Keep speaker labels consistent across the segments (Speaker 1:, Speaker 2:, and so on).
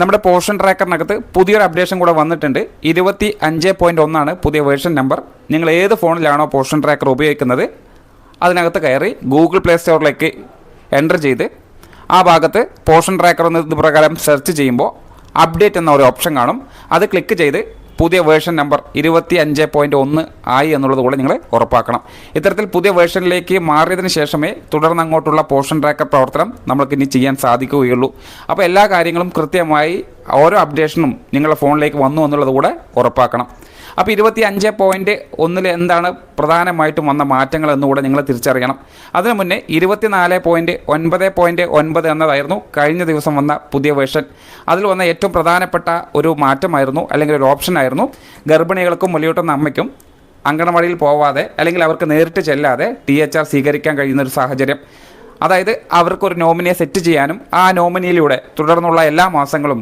Speaker 1: നമ്മുടെ പോർഷൻ ട്രാക്കറിനകത്ത് പുതിയൊരു അപ്ഡേഷൻ കൂടെ വന്നിട്ടുണ്ട്. ഇരുപത്തി അഞ്ച് പോയിന്റ് ഒന്നാണ് പുതിയ വേർഷൻ നമ്പർ. നിങ്ങൾ ഏത് ഫോണിലാണോ പോർഷൻ ട്രാക്കർ ഉപയോഗിക്കുന്നത് അതിനകത്ത് കയറി ഗൂഗിൾ പ്ലേ സ്റ്റോറിലേക്ക് എന്റർ ചെയ്ത് ആ ഭാഗത്ത് പോർഷൻ ട്രാക്കർ എന്ന് ഇത് പ്രകാരം സെർച്ച് ചെയ്യുമ്പോൾ അപ്ഡേറ്റ് എന്ന ഒരു ഓപ്ഷൻ കാണും. അത് ക്ലിക്ക് ചെയ്ത് പുതിയ വേർഷൻ നമ്പർ ഇരുപത്തി അഞ്ച് പോയിന്റ് ഒന്ന് ആയി എന്നുള്ളത് കൂടെ നിങ്ങൾ ഉറപ്പാക്കണം. ഇത്തരത്തിൽ പുതിയ വേർഷനിലേക്ക് മാറിയതിന് ശേഷമേ തുടർന്ന് അങ്ങോട്ടുള്ള പോർഷൻ ട്രാക്കർ പ്രവർത്തനം നമ്മൾക്ക് ഇനി ചെയ്യാൻ സാധിക്കുകയുള്ളൂ. അപ്പോൾ എല്ലാ കാര്യങ്ങളും കൃത്യമായി ഓരോ അപ്ഡേഷനും നിങ്ങളുടെ ഫോണിലേക്ക് വന്നു എന്നുള്ളത് കൂടെ ഉറപ്പാക്കണം. അപ്പോൾ ഇരുപത്തി അഞ്ച് പോയിന്റ് ഒന്നിൽ എന്താണ് പ്രധാനമായിട്ടും വന്ന മാറ്റങ്ങൾ എന്നുകൂടെ നിങ്ങൾ തിരിച്ചറിയണം. അതിനു മുന്നേ ഇരുപത്തിനാല് പോയിന്റ് ഒൻപത് പോയിന്റ് ഒൻപത് എന്നതായിരുന്നു കഴിഞ്ഞ ദിവസം വന്ന പുതിയ വേർഷൻ അതിൽ വന്ന ഏറ്റവും പ്രധാനപ്പെട്ട ഒരു മാറ്റമായിരുന്നു അല്ലെങ്കിൽ ഒരു ഓപ്ഷൻ ആയിരുന്നു ഗർഭിണികൾക്കും മുലയൂട്ടുന്ന അമ്മയ്ക്കും അങ്കണവാടിയിൽ പോവാതെ അല്ലെങ്കിൽ അവർക്ക് നേരിട്ട് ചെല്ലാതെ ടി എച്ച് ആർ സ്വീകരിക്കാൻ കഴിയുന്ന ഒരു സാഹചര്യം. അതായത് അവർക്കൊരു നോമിനിയെ സെറ്റ് ചെയ്യാനും ആ നോമിനിയിലൂടെ തുടർന്നുള്ള എല്ലാ മാസങ്ങളും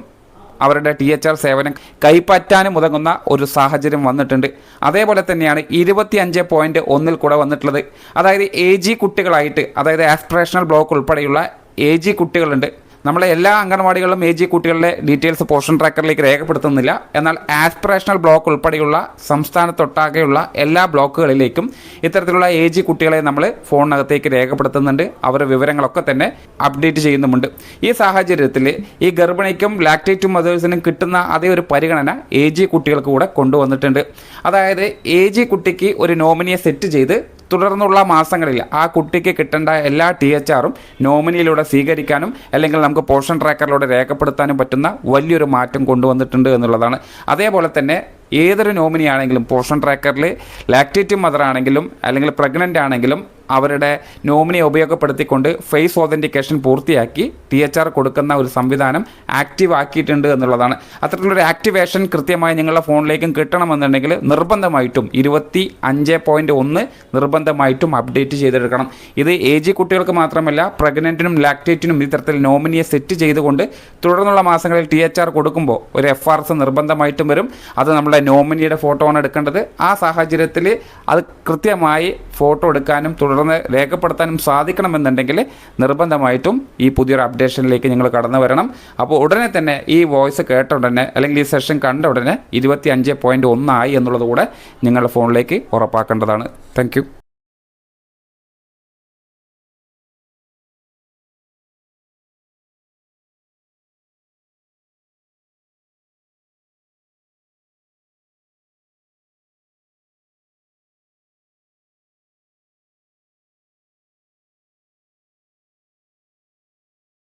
Speaker 1: അവരുടെ ടി എച്ച് ആർ സേവനം കൈപ്പറ്റാനും ഉതകുന്ന ഒരു സാഹചര്യം വന്നിട്ടുണ്ട്. അതേപോലെ തന്നെയാണ് ഇരുപത്തി അഞ്ച് പോയിന്റ് ഒന്നിൽ കൂടെ വന്നിട്ടുള്ളത്. അതായത് എ ജി കുട്ടികളായിട്ട് അതായത് ആസ്പിറേഷണൽ ബ്ലോക്ക് ഉൾപ്പെടെയുള്ള എ ജി കുട്ടികളുണ്ട്. നമ്മളെ എല്ലാ അംഗൻവാടികളിലും എ ജി കുട്ടികളുടെ ഡീറ്റെയിൽസ് പോഷൻ ട്രാക്കറിലേക്ക് രേഖപ്പെടുത്തുന്നില്ല. എന്നാൽ ആസ്പിറേഷണൽ ബ്ലോക്ക് ഉൾപ്പെടെയുള്ള സംസ്ഥാനത്തൊട്ടാകെയുള്ള എല്ലാ ബ്ലോക്കുകളിലേക്കും ഇത്തരത്തിലുള്ള എ ജി കുട്ടികളെ നമ്മൾ ഫോണിനകത്തേക്ക് രേഖപ്പെടുത്തുന്നുണ്ട്. അവരുടെ വിവരങ്ങളൊക്കെ തന്നെ അപ്ഡേറ്റ് ചെയ്യുന്നുമുണ്ട്. ഈ സാഹചര്യത്തിൽ ഈ ഗർഭിണിക്കും ലാക്ടേറ്റും മദേഴ്സിനും കിട്ടുന്ന അതേ ഒരു പരിഗണന എ ജി കുട്ടികൾക്ക് കൂടെ കൊണ്ടുവന്നിട്ടുണ്ട്. അതായത് എ ജി കുട്ടിക്ക് ഒരു നോമിനിയെ സെറ്റ് ചെയ്ത് തുടർന്നുള്ള മാസങ്ങളിൽ ആ കുട്ടിക്ക് കിട്ടേണ്ട എല്ലാ ടി എച്ച് ആറും നോമിനിയിലൂടെ സ്വീകരിക്കാനും അല്ലെങ്കിൽ നമുക്ക് പോഷൻ ട്രാക്കറിലൂടെ രേഖപ്പെടുത്താനും പറ്റുന്ന വലിയൊരു മാറ്റം കൊണ്ടുവന്നിട്ടുണ്ട് എന്നുള്ളതാണ്. അതേപോലെ തന്നെ ഏതൊരു നോമിനിയാണെങ്കിലും പോഷൻ ട്രാക്കറിൽ ലാക്ടേറ്റീവ് മദർ ആണെങ്കിലും അല്ലെങ്കിൽ പ്രഗ്നന്റ് ആണെങ്കിലും അവരുടെ നോമിനിയെ ഉപയോഗപ്പെടുത്തിക്കൊണ്ട് ഫേസ് ഓതന്റിക്കേഷൻ പൂർത്തിയാക്കി ടി എച്ച് ആർ കൊടുക്കുന്ന ഒരു സംവിധാനം ആക്റ്റീവ് ആക്കിയിട്ടുണ്ട് എന്നുള്ളതാണ്. അത്തരത്തിലൊരു ആക്ടിവേഷൻ കൃത്യമായി നിങ്ങളുടെ ഫോണിലേക്കും കിട്ടണമെന്നുണ്ടെങ്കിൽ നിർബന്ധമായിട്ടും ഇരുപത്തി അഞ്ച് പോയിന്റ് ഒന്ന് നിർബന്ധമായിട്ടും അപ്ഡേറ്റ് ചെയ്തെടുക്കണം. ഇത് എ ജി കുട്ടികൾക്ക് മാത്രമല്ല പ്രഗ്നന്റിനും ലാക്ടേറ്റിനും ഇത്തരത്തിൽ നോമിനിയെ സെറ്റ് ചെയ്തുകൊണ്ട് തുടർന്നുള്ള മാസങ്ങളിൽ ടി എച്ച് ആർ കൊടുക്കുമ്പോൾ ഒരു എഫ് ആർ എസ് നിർബന്ധമായിട്ടും വരും. അത് നമ്മുടെ നോമിനിയുടെ ഫോട്ടോ ആണ് എടുക്കേണ്ടത്. ആ സാഹചര്യത്തിൽ അത് കൃത്യമായി ഫോട്ടോ എടുക്കാനും തുടർന്ന് രേഖപ്പെടുത്താനും സാധിക്കണമെന്നുണ്ടെങ്കിൽ നിർബന്ധമായിട്ടും ഈ പുതിയൊരു അപ്ഡേഷനിലേക്ക് നിങ്ങൾ കടന്നു വരണം. അപ്പോൾ ഉടനെ തന്നെ ഈ വോയിസ് കേട്ട ഉടനെ അല്ലെങ്കിൽ ഈ സെഷൻ കണ്ട ഉടനെ ഇരുപത്തി അഞ്ച് പോയിന്റ് ഒന്നായി എന്നുള്ളത് കൂടെ നിങ്ങളുടെ ഫോണിലേക്ക് ഉറപ്പാക്കേണ്ടതാണ്. താങ്ക്